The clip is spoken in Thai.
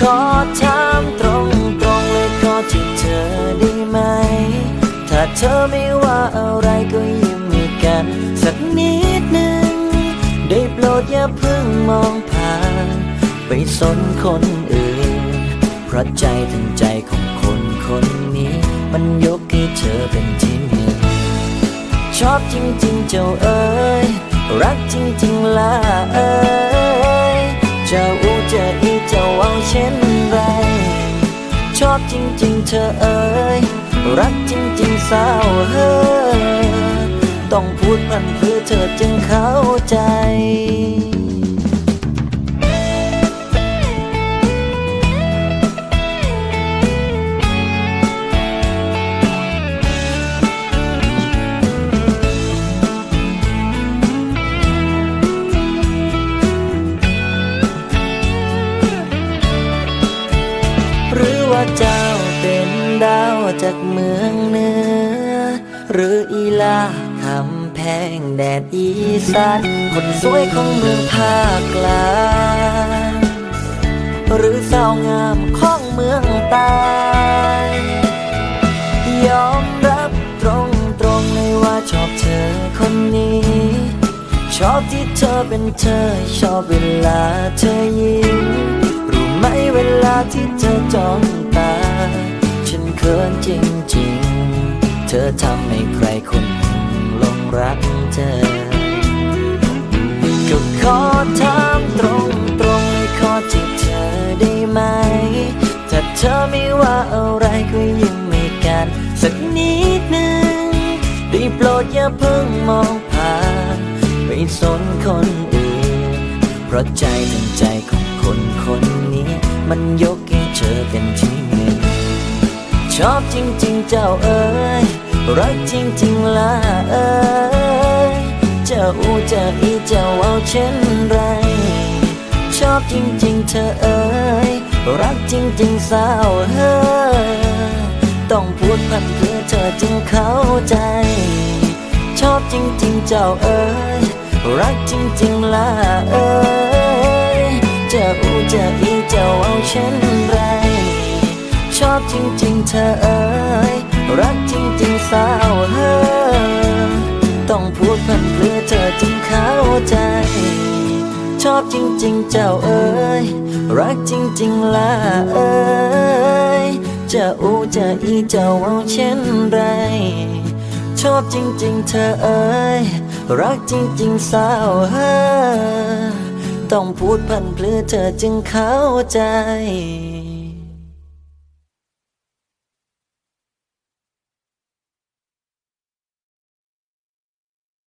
ขอถามตรงตรงๆเลยขอที่เธอได้ไหม ถ้าเธอไม่ว่าอะไรก็ยิ้มให้กัน สักนิดหนึ่ง ได้โปรดอย่าเพิ่งมองผ่าน ไปสนคนอื่น เพราะใจทั้งใจของคนคนนี้ มันยกให้เธอเป็นที่หนึ่งชอบจริงๆเจ้าเอ๋ยรักจริงๆล่ะเอ๋ย ชอบจริง ๆ เธอเอ๋ยรักจริง ๆ สาวเฮ้ยต้องพูดพันเพื่อเธอจึง ว่าเจ้าเป็นดาวจากเมืองเหนือ หรืออีลาคำแพงแดดอีสานคนสวยของเมืองภาคกลางหรือสาวงามของเมืองใต้ยอมรับตรงตรงๆเลยว่าชอบเธอคนนี้ ชอบที่เธอเป็นเธอ ชอบเวลาเธอยิ้มรู้ไหมเวลาที่เธอจ้อง ขินจริงๆ เธอทำให้ใครคนหนึ่งลงรักเธอ ก็ขอถามตรงตรงๆเลยขอจีบเธอได้ไหม ถ้าเธอไม่ว่าอะไรก็ยิ้มให้กัน สักนิดหนึ่งได้โปรดอย่าเพิ่งมองผ่านไปสนคนอื่น เพราะใจทั้งใจของคนคนนี้ มันยกให้เธอเป็นที่ ชอบจริงๆเจ้าเอ๋ยรักจริงๆล่ะเอ๋ยเจ้าอูเจ้าอีเจ้าเอาเช่นไร ชอบจริงๆเธอเอ๋ยรักจริงๆสาวเฮ้ยต้องพูดพันเพื่อเธอจึงเข้าใจ ชอบจริงๆเจ้าเอ๋ยรักจริงๆล่ะเอ๋ยเจ้าอูเจ้าอีเจ้าเอาเช่น จริงๆเธอเอ๋ยรักจริงๆสาวเฮ้ยต้องพูดพันเพื่อเธอจึงเข้าใจ ชอบจริงๆเจ้าเอ๋ยรักจริงๆล่ะเอ๋ยจะอูจะอีเจ้าเอาเช่นไรชอบจริงๆเธอเอ๋ยรักจริงๆสาวเฮ้ยต้องพูดพันเพื่อเธอจึงเข้าใจ